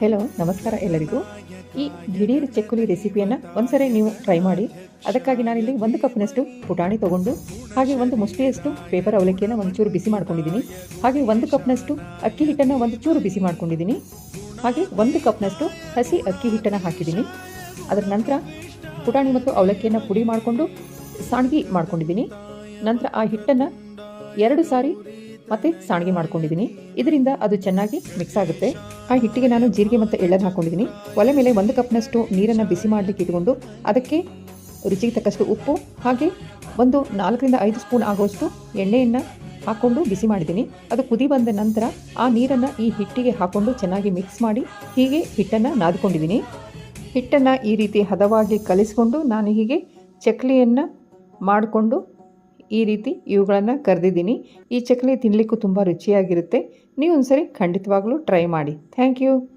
Hello ನಮಸ್ಕಾರ ಎಲ್ಲರಿಗೂ. ಈ ದಿಢೀರ್ ಚಕ್ಕುಲಿ ರೆಸಿಪಿಯನ್ನು ಒಂದ್ಸರಿ ನೀವು ಟ್ರೈ ಮಾಡಿ. ಅದಕ್ಕಾಗಿ ನಾನಿಲ್ಲಿ ಒಂದು ಕಪ್ನಷ್ಟು ಪುಟಾಣಿ ತಗೊಂಡು, ಹಾಗೆ ಒಂದು ಮುಷ್ಟಿಯಷ್ಟು ಪೇಪರ್ ಅವಲಕ್ಕಿಯನ್ನು ಒಂದು ಚೂರು ಬಿಸಿ ಮಾಡ್ಕೊಂಡಿದ್ದೀನಿ. ಹಾಗೆ ಒಂದು ಕಪ್ನಷ್ಟು ಅಕ್ಕಿ ಹಿಟ್ಟನ್ನು ಒಂದು ಚೂರು ಬಿಸಿ ಮಾಡ್ಕೊಂಡಿದ್ದೀನಿ. ಹಾಗೆ ಒಂದು ಕಪ್ನಷ್ಟು ಹಸಿ ಅಕ್ಕಿ ಹಿಟ್ಟನ್ನು ಹಾಕಿದ್ದೀನಿ. ಅದರ ನಂತರ ಪುಟಾಣಿ ಮತ್ತು ಅವಲಕ್ಕಿಯನ್ನು ಪುಡಿ ಮಾಡಿಕೊಂಡು, ಸಾಣ್ಗಿ ಮಾಡ್ಕೊಂಡಿದ್ದೀನಿ. ನಂತರ ಆ ಹಿಟ್ಟನ್ನು ಎರಡು ಸಾರಿ ಮತ್ತೆ ಸಾಣಿಗೆ ಮಾಡ್ಕೊಂಡಿದ್ದೀನಿ ಇದರಿಂದ ಅದು ಚೆನ್ನಾಗಿ ಮಿಕ್ಸ್ ಆಗುತ್ತೆ. ಆ ಹಿಟ್ಟಿಗೆ ನಾನು ಜೀರಿಗೆ ಮತ್ತು ಎಳ್ಳನ್ನು ಹಾಕ್ಕೊಂಡಿದ್ದೀನಿ ಒಲೆ ಮೇಲೆ ಒಂದು ಕಪ್ನಷ್ಟು ನೀರನ್ನು ಬಿಸಿ ಮಾಡಲಿಕ್ಕೆ ಇಟ್ಕೊಂಡು ಅದಕ್ಕೆ ರುಚಿಗೆ ತಕ್ಕಷ್ಟು ಉಪ್ಪು ಹಾಗೆ ಒಂದು ನಾಲ್ಕರಿಂದ ಐದು ಸ್ಪೂನ್ ಆಗುವಷ್ಟು ಎಣ್ಣೆಯನ್ನು ಹಾಕ್ಕೊಂಡು ಬಿಸಿ ಮಾಡಿದ್ದೀನಿ ಅದು ಕುದಿ ಬಂದ ನಂತರ ಆ ನೀರನ್ನು ಈ ಹಿಟ್ಟಿಗೆ ಹಾಕ್ಕೊಂಡು ಚೆನ್ನಾಗಿ ಮಿಕ್ಸ್ ಮಾಡಿ ಹೀಗೆ ಹಿಟ್ಟನ್ನು ನಾದ್ಕೊಂಡಿದ್ದೀನಿ ಹಿಟ್ಟನ್ನು ಈ ರೀತಿ ಹದವಾಗಿ ಕಲಿಸ್ಕೊಂಡು ನಾನು ಹೀಗೆ ಚಕ್ಲಿಯನ್ನು ಮಾಡಿಕೊಂಡು ಈ ರೀತಿ ಇವುಗಳನ್ನು ಕರೆದಿದ್ದೀನಿ. ಈ ಚಕ್ಕಲಿ ತಿನ್ನಲಿಕ್ಕೂ ತುಂಬ ರುಚಿಯಾಗಿರುತ್ತೆ. ನೀವು ಒಂದ್ಸರಿ ಖಂಡಿತವಾಗ್ಲೂ ಟ್ರೈ ಮಾಡಿ. Thank you